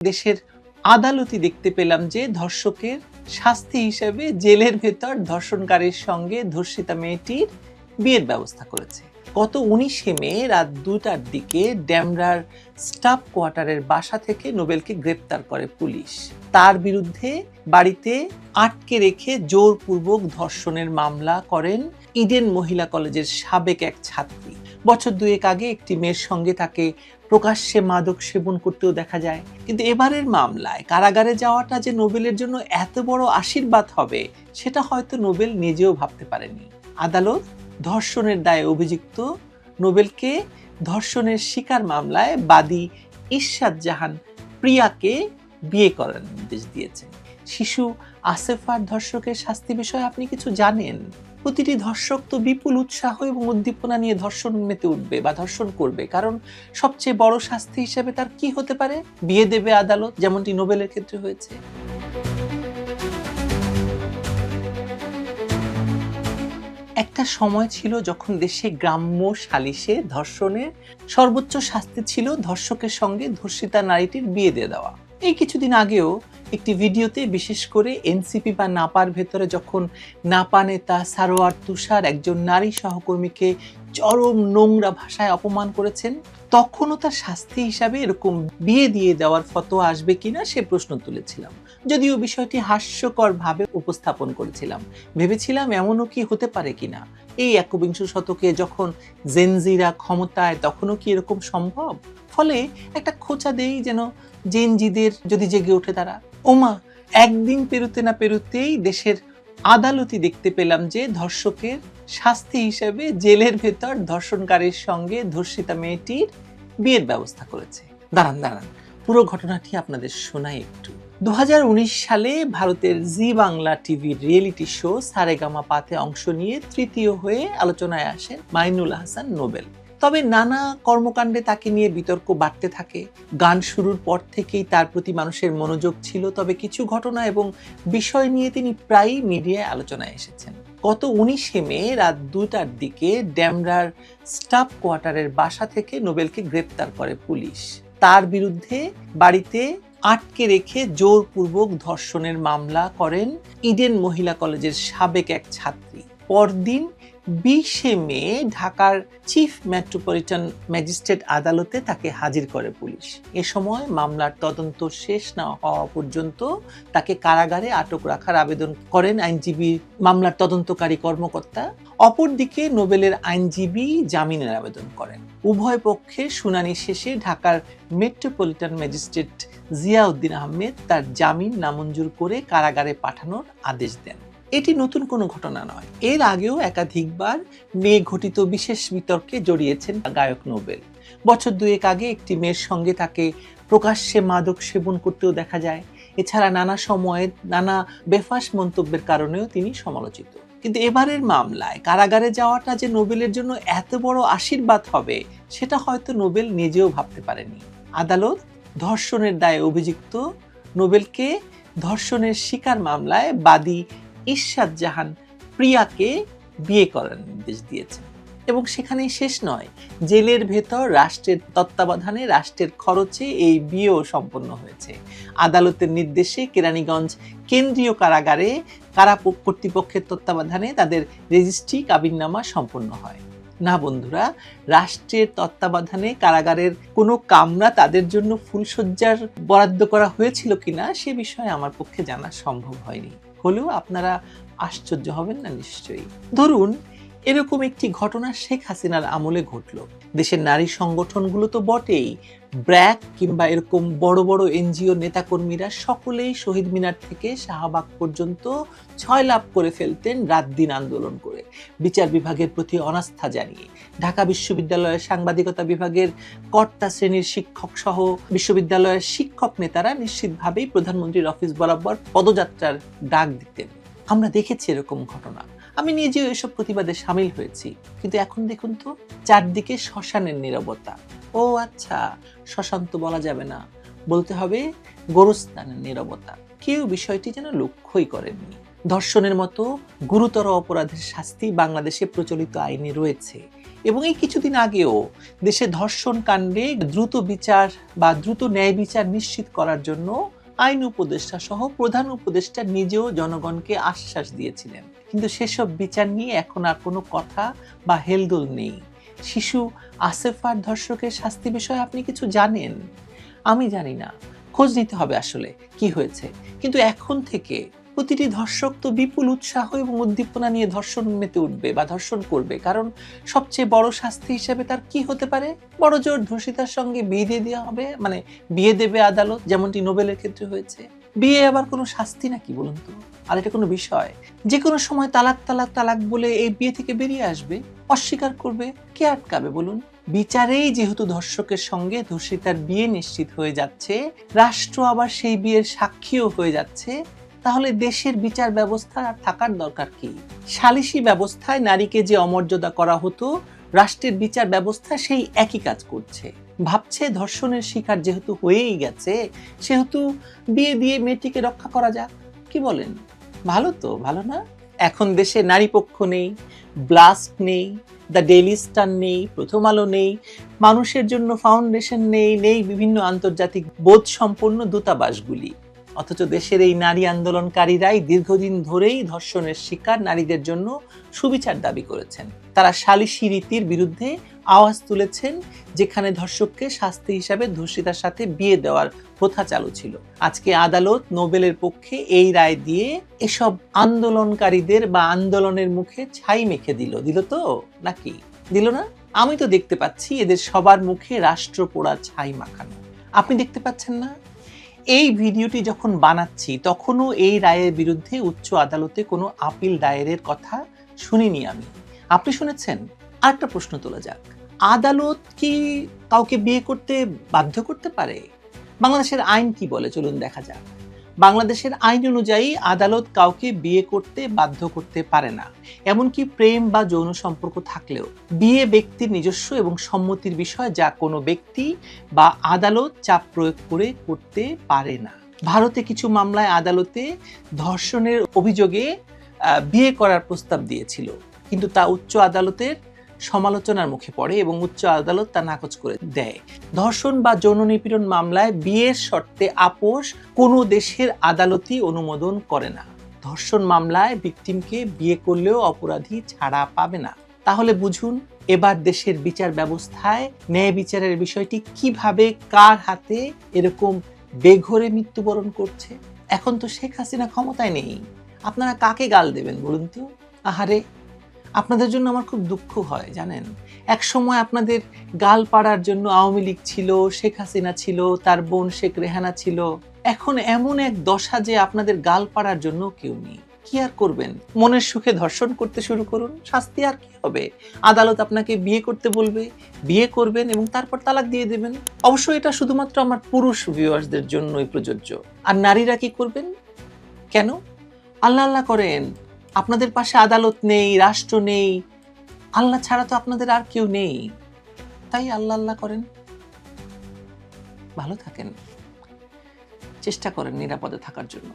দেশের আদালতই দেখতে পেলাম যে ধর্ষকের শাস্তি হিসেবে জেলের ভেতর ধর্ষণকারীর সঙ্গে ধর্ষিতা মেয়েটির বিয়ের ব্যবস্থা করেছে। গত উনিশে মে রাত দুটার দিকে ড্যামরার স্টাফ কোয়ার্টারের বাসা থেকে নোবেলকে গ্রেপ্তার করে পুলিশ। তার বিরুদ্ধে বাড়িতে আটকে রেখে জোরপূর্বক ধর্ষণের মামলা করেন ইডেন মহিলা কলেজের সাবেক এক ছাত্রী। বছর দুয়েক আগে একটি মেয়ের সঙ্গে তাকে প্রকাশ্যে মাদক সেবন করতেও দেখা যায়। কিন্তু এবারের মামলায় কারাগারে যাওয়াটা যে নোবেলের জন্য এত বড় আশীর্বাদ হবে, সেটা হয়তো নোবেল নিজেও ভাবতে পারেনি। আদালত ধর্ষণের দায়ে অভিযুক্ত নোবেলকে ধর্ষণের শিকার মামলায় বাদী ইরশাদ জাহান প্রিয়াকে বিয়ে করার নির্দেশ দিয়েছে শিশু আসেফার ধর্ষকের শাস্তি বিষয়ে আপনি কিছু জানেন? প্রতিটি ধর্ষক তো বিপুল উৎসাহ এবং উদ্দীপনা নিয়ে ধর্ষণ মেতে উঠবে বা ধর্ষণ করবে। কারণ সবচেয়ে বড় শাস্তি হিসেবে তার কি হতে পারে? বিয়ে দেবে আদালত, যেমনটি নোবেলের ক্ষেত্রে হয়েছে। একটা সময় ছিল যখন দেশে গ্রাম্য সালিশে ধর্ষণের সর্বোচ্চ শাস্তি ছিল ধর্ষকের সঙ্গে ধর্ষিতা নারীটির বিয়ে দিয়ে দেওয়া। এই কিছুদিন আগেও একটি ভিডিওতে বিশেষ করে এনসিপি বা নাপার ভেতরে যখন নাপা নেতা সারোয়ার তুষার একজন নারী সহকর্মীকে চরম নোংরা ভাষায় অপমান করেছেন, তখনও তার শাস্তি হিসাবে এরকম বিয়ে দিয়ে দেওয়ার ফতোয়া আসবে কিনা সে প্রশ্ন তুলেছিলাম। যদিও বিষয়টি হাস্যকর ভাবে উপস্থাপন করেছিলাম। ভেবেছিলাম এমনও কি হতে পারে কিনা। এই একবিংশ শতকে যখন জেনজিরা ক্ষমতায়, তখনও কি এরকম সম্ভব? ফলে একটা খোঁচা দেই যেন জেনজিদের যদি জেগে ওঠে তারা। ওমা, একদিন পেরোতে না পেরোতেই দেশের আদালতই দেখতে পেলাম যে ধর্ষকের শাস্তি হিসেবে জেলের ভেতর ধর্ষণকারীর সঙ্গে ধর্ষিতা মেয়েটির বিয়ের ব্যবস্থা করেছে। দাঁড়ান দাঁড়ান, পুরো ঘটনাটি আপনাদের শোনাই একটু। দু হাজার উনিশ সালে ভারতের জি বাংলা টিভির রিয়েলিটি শো সারেগামা পাতে অংশ নিয়ে তৃতীয় হয়ে আলোচনায় আসেন মাইনুল হাসান নোবেল। তবে নানা কর্মকাণ্ডে তাকে নিয়ে বিতর্ক বাড়তে থাকে। গান শুরুর পর থেকেই তার প্রতি মানুষের মনোযোগ ছিল, তবে কিছু ঘটনা এবং বিষয় নিয়ে তিনি প্রায়ই মিডিয়ায় আলোচনায় এসেছেন। গত উনিশে মে রাত দুটার দিকে ড্যামরার স্টাফ কোয়ার্টারের বাসা থেকে নোবেলকে গ্রেপ্তার করে পুলিশ। তার বিরুদ্ধে বাড়িতে আটকে রেখে জোরপূর্বক ধর্ষণের মামলা করেন ইডেন মহিলা কলেজের সাবেক এক ছাত্রী। পরদিন বিশে মে ঢাকার চিফ মেট্রোপলিটন ম্যাজিস্ট্রেট আদালতে তাকে হাজির করে পুলিশ। এ সময় মামলার তদন্ত শেষ না হওয়া পর্যন্ত তাকে কারাগারে আটক রাখার আবেদন করেন আইনজীবী মামলার তদন্তকারী কর্মকর্তা। অপরদিকে নোবেলের আইনজীবী জামিনের আবেদন করেন। উভয় পক্ষে শুনানি শেষে ঢাকার মেট্রোপলিটন ম্যাজিস্ট্রেট জিয়াউদ্দিন আহমেদ তার জামিন নামঞ্জুর করে কারাগারে পাঠানোর আদেশ দেন। এটি নতুন কোনো ঘটনা নয়। এর আগেও একাধিকবার মেয়ে ঘটিত বিশেষ বিতর্কে জড়িয়েছেন গায়ক নোবেল। বছর দুয়েক আগে একটি মেয়ের সঙ্গে তাকে প্রকাশ্যে মাদক সেবন করতেও দেখা যায়। এছাড়া নানা সময়ে নানা বেফাস মন্তব্যের কারণেও তিনি সমালোচিত। কিন্তু এবারের মামলায় কারাগারে যাওয়াটা যে নোবেলের জন্য এত বড় আশীর্বাদ হবে, সেটা হয়তো নোবেল নিজেও ভাবতে পারেনি। আদালত ধর্ষণের দায়ে অভিযুক্ত নোবেলকে ধর্ষণের শিকার মামলায় বাদী ইরশাদ জাহান প্রিয়াকে বিয়ে করার নির্দেশ দিয়েছেন এবং সেখানেই শেষ নয়, জেলের ভেতর রাষ্ট্রের তত্ত্বাবধানে রাষ্ট্রের খরচে এই বিয়েও সম্পন্ন হয়েছে। আদালতের নির্দেশে কেরানীগঞ্জ কেন্দ্রীয় কারাগারে কারা কর্তৃপক্ষের তত্ত্বাবধানে তাদের রেজিস্ট্রি কাবিননামা সম্পন্ন হয়। না বন্ধুরা, রাষ্ট্রের তত্ত্বাবধানে কারাগারের কোনো কামরা তাদের জন্য ফুলসজ্জার বরাদ্দ করা হয়েছিল কিনা সে বিষয়ে আমার পক্ষে জানা সম্ভব হয়নি। হলেও আপনারা আশ্চর্য হবেন না নিশ্চয়ই। ধরুন, এরকম একটি ঘটনা শেখ হাসিনার আমলে ঘটল। দেশের নারী সংগঠনগুলো তো বটেই ব্র্যাক কিংবা এরকম বড় বড় এনজিও নেতাকর্মীরা সকলেই শহীদ মিনার থেকে শাহবাগ পর্যন্ত ছয় লাভ করে ফেলতেন রাত দিন আন্দোলন করে। বিচার বিভাগের প্রতি অনাস্থা জানিয়ে, ঢাকা বিশ্ববিদ্যালয়ের সাংবাদিকতা বিভাগের কর্তা শ্রেণির শিক্ষক সহ বিশ্ববিদ্যালয়ের শিক্ষক নেতারা নিশ্চিতভাবেই প্রধানমন্ত্রীর অফিস বরাবর পদযাত্রার ডাক দিতেন। আমরা দেখেছি এরকম ঘটনা। আমি নিজেও এসব প্রতিবাদে সামিল হয়েছি। কিন্তু এখন দেখুন তো, চারদিকে শ্মশানের নীরবতা। ও আচ্ছা শশান্ত বলা যাবে না। বলতে হবে গোরস্থানের নীরবতা। কেউ বিষয়টি যেন লক্ষ্যই করেননি। ধর্ষণের মতো গুরুতর অপরাধের শাস্তি বাংলাদেশে প্রচলিত আইনে রয়েছে। এবং এই কিছুদিন আগেও দেশে ধর্ষণ কাণ্ডে দ্রুত বিচার বা দ্রুত ন্যায় বিচার নিশ্চিত করার জন্য আইন উপদেষ্টা সহ প্রধান উপদেষ্টা নিজেও জনগণকে আশ্বাস দিয়েছিলেন। কিন্তু সেসব বিচার নিয়ে এখন আর কোনো কথা বা হেলদোল নেই। শিশু আসেফার ধর্ষকের শাস্তি বিষয়ে আপনি কিছু জানেন? আমি জানি না। খোঁজ নিতে হবে আসলে, কি হয়েছে। কিন্তু এখন থেকে প্রতিটি ধর্ষক তো বিপুল উৎসাহ এবং উদ্দীপনা নিয়ে ধর্ষণ মেতে উঠবে বা ধর্ষণ করবে। কারণ সবচেয়ে বড় শাস্তি হিসেবে তার কি হতে পারে? বড় জোর ধর্ষিতার সঙ্গে বিয়ে দিয়ে দেওয়া হবে? মানে বিয়ে দেবে আদালত, যেমনটি নোবেলের ক্ষেত্রে হয়েছে। বিয়ে আবার কোনো শাস্তি নাকি বলুন তো? আর এটা কোনো বিষয়? যে কোনো সময় তালাক তালাক তালাক বলে এই বিয়ে থেকে বেরিয়ে আসবে, অস্বীকার করবে, কে আটকাবে বলুন? বিচারেই যেহেতু ধর্ষকের সঙ্গে ধর্ষিতার বিয়ে নিশ্চিত হয়ে যাচ্ছে, রাষ্ট্র আবার সেই বিয়ের সাক্ষীও হয়ে যাচ্ছে, তাহলে দেশের বিচার ব্যবস্থা আর থাকার দরকার কি? সালিসি ব্যবস্থায় নারীকে যে অমর্যাদা করা হতো, রাষ্ট্রের বিচার ব্যবস্থা সেই একই কাজ করছে। ভাবছে ধর্ষণের শিকার যেহেতু হয়েই গেছে, সেহেতু বিয়ে দিয়ে মেয়েটিকে রক্ষা করা যাক। কি বলেন? ভালো তো, ভালো না? এখন দেশে নারী পক্ষ নেই, ব্লাস্ট নেই, দ্য ডেইলি স্টার নেই, প্রথম আলো নেই, মানুষের জন্য ফাউন্ডেশন নেই নেই বিভিন্ন আন্তর্জাতিক বোধ সম্পন্ন দূতাবাসগুলি। অথচ দেশের এই নারী আন্দোলনকারীরাই দীর্ঘদিন ধরেই ধর্ষণের শিকার নারীদের জন্য সুবিচার দাবি করেছেন। তারা সালিশি রীতির বিরুদ্ধে আওয়াজ তুলেছেন, যেখানে ধর্ষককে শাস্তি হিসাবে ধর্ষিতার সাথে বিয়ে দেওয়ার প্রথা চালু ছিল। আজকে আদালত নোবেলের পক্ষে এই রায় দিয়ে এসব আন্দোলনকারীদের বা আন্দোলনের মুখে ছাই মেখে দিল। দিল তো? নাকি? দিল না? আমি তো দেখতে পাচ্ছি এদের সবার মুখে রাষ্ট্র পোড়া ছাই মাখানো। আপনি দেখতে পাচ্ছেন না? এই ভিডিওটি যখন বানাচ্ছি, তখনও এই রায়ের বিরুদ্ধে উচ্চ আদালতে কোনো আপিল দায়েরের কথা শুনিনি আমি। আপনি শুনেছেন? আরেকটা প্রশ্ন তোলা যাক। আদালত কি কাউকে বিয়ে করতে বাধ্য করতে পারে? বাংলাদেশের আইন কি বলে? চলুন দেখা যাক। বাংলাদেশের আইন অনুযায়ী আদালত কাউকে বিয়ে করতে বাধ্য করতে পারে না। এমনকি প্রেম বা যৌন সম্পর্ক থাকলেও বিয়ে ব্যক্তির নিজস্ব এবং সম্মতির বিষয় যা কোনো ব্যক্তি বা আদালত চাপ প্রয়োগ করে করতে পারে না। ভারতে কিছু মামলায় আদালতে ধর্ষণের অভিযোগে বিয়ে করার প্রস্তাব দিয়েছিল। কিন্তু তা উচ্চ আদালতের সমালোচনার মুখে পড়ে এবং উচ্চ আদালত তা নাকচ করে দেয়। ধর্ষণ বা যৌন নিপীড়ন মামলায় বিয়ের শর্তে আপোষ কোনো দেশের আদালতই অনুমোদন করে না। ধর্ষণ মামলায় ভিকটিমকে বিয়ে করলেও অপরাধী ছাড়া পাবে না। তাহলে বুঝুন, এবার দেশের বিচার ব্যবস্থায় ন্যায় বিচারের বিষয়টি কীভাবে কার হাতে এরকম বেঘরে মৃত্যুবরণ করছে? এখন তো শেখ হাসিনা ক্ষমতায় নেই। আপনারা কাকে গাল দেবেন বলুন তো? আহারে! আপনাদের জন্য আমার খুব দুঃখ হয়, জানেন? এক সময় আপনাদের গাল পাড়ার জন্য আওয়ামী লীগ ছিল, শেখ হাসিনা ছিল, তার বোন শেখ রেহানা ছিল। এখন এমন এক দশা যে আপনাদের গাল পাড়ার জন্য কেউ নেই। কি আর করবেন? মনের সুখে ধর্ষণ করতে শুরু করুন, শাস্তি আর কি হবে? আদালত আপনাকে বিয়ে করতে বলবে, বিয়ে করবেন এবং তারপর তালাক দিয়ে দেবেন। অবশ্য এটা শুধুমাত্র আমার পুরুষ ভিউয়ার্সদের জন্যই প্রযোজ্য। আর নারীরা কি করবেন? কেন? আল্লাহ আল্লাহ করেন। আপনাদের পাশে আদালত নেই, রাষ্ট্র নেই, আল্লাহ ছাড়া তো আপনাদের আর কেউ নেই। তাই আল্লাহ আল্লাহ করেন। ভালো থাকেন। চেষ্টা করেন নিরাপদে থাকার জন্য।